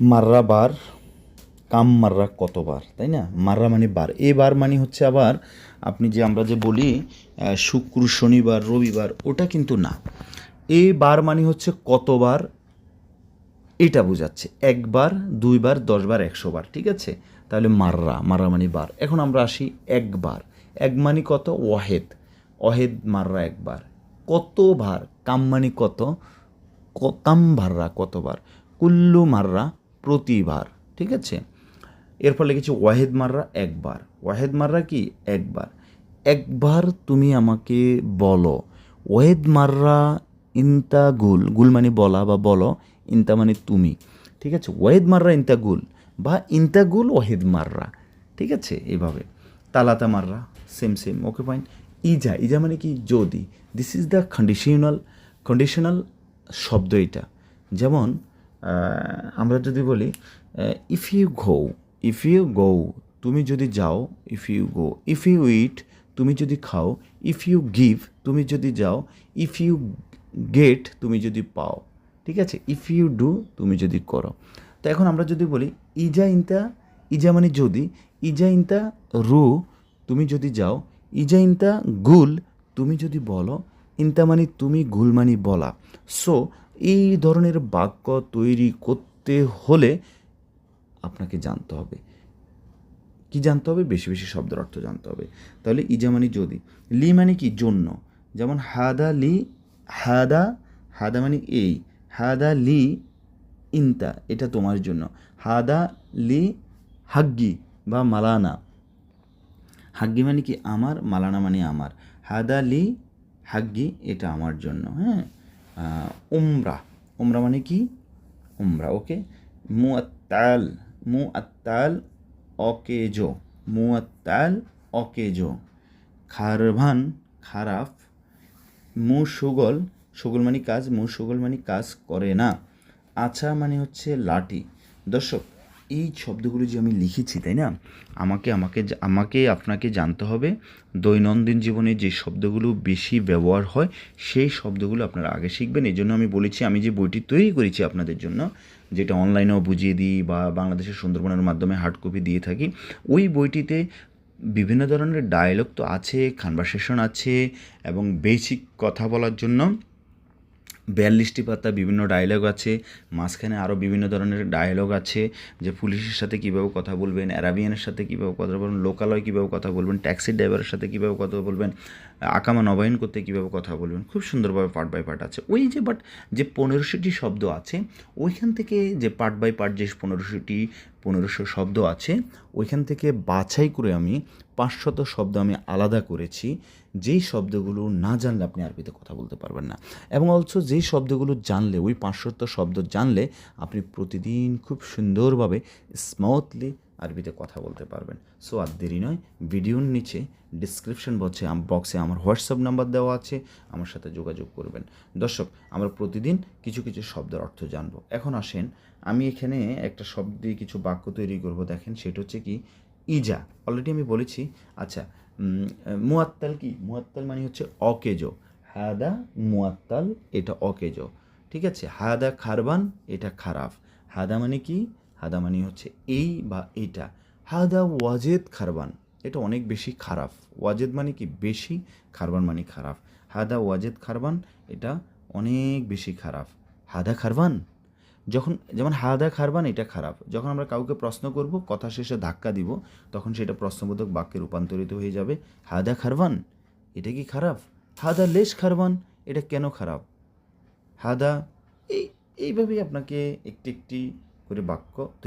মাররা বার, কাম মাররা কতবার তাই না? মাররা মানে বার। এ বার মানে হচ্ছে আবার আপনি যে আমরা যে বলি শুক্র, শনিবার, রবিবার, ওটা কিন্তু না। এ বার মানে হচ্ছে কতবার এটা বোঝাচ্ছে। একবার দুইবার দশবার একশো বার, ঠিক আছে? তাহলে মাররা মাররা মানে বার। এখন আমরা আসি একবার এক মানে কত? ওয়াহেদ। অহেদ মাররা একবার কতবার কাম মানে কত? কাম ভাররা কতবার কুল্লু মাররা প্রতিবার, ঠিক আছে? এরপর লিখেছি ওয়াহেদ মাররা একবার। ওয়াহেদ মাররা কি? একবার। একবার তুমি আমাকে বলো। ওয়াহেদ মাররা ইনতা গুল। গুল মানে বলা বা বলো, ইনতা মানে তুমি। ঠিক আছে? ওয়াহেদ মাররা ইনতা গুল বা ইনতা গুল ওয়াহেদ মাররা। ঠিক আছে? এইভাবে তালাতা মাররা সেম সেম ওকে পয়েন্ট ইজা ইজা মানে কি? যদি। This is the conditional conditional শব্দ এটা। যেমন আমরা যদি বলি if you go if you go তুমি যদি যাও if you go if you eat তুমি যদি খাও ইফ ইউ গিভ তুমি যদি যাও ইফ ইউ গেট তুমি যদি পাও, ঠিক আছে? ইফ ইউ ডু তুমি যদি করো। তো এখন আমরা যদি বলি, ইজা ইনতা, ইজা মানে যদি, ইজা ইনতা রু, তুমি যদি যাও, ইজা ইনতা গুল, তুমি যদি বলো, ইনতা মানে তুমি, গুল মানে বলা। সো এই ধরনের বাক্য তৈরি করতে হলে আপনাকে জানতে হবে। কি জানতে হবে? বেশি বেশি শব্দের অর্থ জানতে হবে। তাহলে ইজা মানে যদি, লি মানে কি? জন্য। যেমন হাদা লি, হাদা হাদা মানে এই, হাদা লি ইনতা, এটা তোমার জন্য। হাদা লি হাগ্গি বা মালানা। হাগ্গি মানে কি? আমার, মালানা মানে আমার। হাদা লি হাগ্গি, এটা আমার জন্য। হ্যাঁ? উমরা। উমরা মানে কি? উমরা ওকে মু আত্তাল মু আত্তাল অকেজো। মু আত্তাল অকেজো। খারভান খারাপ মু সুগল মানে কাজ মু সুগল মানে কাজ করে না। আছা মানে হচ্ছে লাঠি। দর্শক এই শব্দগুলো যে আমি লিখেছি, তাই না? আমাকে আমাকে আমাকে আপনাকে জানতে হবে, দৈনন্দিন জীবনে যে শব্দগুলো বেশি ব্যবহার হয়, সেই শব্দগুলো আপনারা আগে শিখবেন। এই জন্য আমি বলেছি, আমি যে বইটি তৈরি করেছি আপনাদের জন্য, যেটা অনলাইনেও বুঝিয়ে দিই বা বাংলাদেশের সুন্দরবনের মাধ্যমে হার্ড কপি দিয়ে থাকি, ওই বইটিতে বিভিন্ন ধরনের ডায়লগ তো আছে কনভারসেশন আছে, এবং বেসিক কথা বলার জন্য বিয়াল্লিশটি পাতা, বিভিন্ন ডায়লগ আছে, মাঝখানে আরও বিভিন্ন ধরনের ডায়লগ আছে, যে পুলিশের সাথে কীভাবে কথা বলবেন অ্যারাবিয়ানের সাথে কীভাবে কথা বলবেন, লোকালয় কীভাবে কথা বলবেন ট্যাক্সি ড্রাইভারের সাথে কীভাবে কথা বলবেন, আকামা নবায়ন করতে কীভাবে কথা বলবেন, খুব সুন্দরভাবে পার্ট বাই পার্ট আছে। ওই যে বাট যে পনেরোশোটি শব্দ আছে, ওইখান থেকে যে পার্ট বাই পার্ট যে পনেরোশোটি পনেরোশো শব্দ আছে, ওইখান থেকে বাছাই করে আমি পাঁচশত শব্দ আমি আলাদা করেছি। যেই শব্দগুলো না জানলে আপনি আরবিতে কথা বলতে পারবেন না। এবং অলসো যেই শব্দগুলো জানলে, ওই পাঁচশত শব্দ জানলে, আপনি প্রতিদিন খুব সুন্দরভাবে স্মুথলি আরবিতে কথা বলতে পারবেন। সো আর দেরি নয়, ভিডিওর নিচে ডিসক্রিপশন বক্সে বক্সে আমার হোয়াটসঅ্যাপ নাম্বার দেওয়া আছে, আমার সাথে যোগাযোগ করবেন। দর্শক, আমরা প্রতিদিন কিছু কিছু শব্দের অর্থ জানব। এখন আসেন, আমি এখানে একটা শব্দ দিয়ে কিছু বাক্য তৈরি করব। দেখেন, সেটা হচ্ছে কি? ইজা। অলরেডি আমি বলেছি আচ্ছা মুয়াত্তাল কি? মুয়াত্তাল মানে হচ্ছে অকেজো। হাদা মুয়াত্তাল, এটা অকেজো। ঠিক আছে? হাদা খারবান, এটা খারাপ হাদা মানে কি? হাদা মানে হচ্ছে এই বা এটা। হাদা ওয়াজেদ খারবান, এটা অনেক বেশি খারাপ। ওয়াজেদ মানে কি? বেশি, খারবান মানে খারাপ। হাদা ওয়াজেদ খারবান, এটা অনেক বেশি খারাপ। হাদা খারবান? যখন, যেমন হাদা খারবান, এটা খারাপ। যখন আমরা কাউকে প্রশ্ন করব, কথা শেষে ধাক্কা দিব, তখন সেটা প্রশ্নবোধক বাক্যে রূপান্তরিত হয়ে যাবে। হাদা খারবান, এটা কি খারাপ? হাদা লেশ খারবান, এটা কেন খারাপ? হাদা, এই, এইভাবেই আপনাকে একটি একটি করে বাক্য তৈরি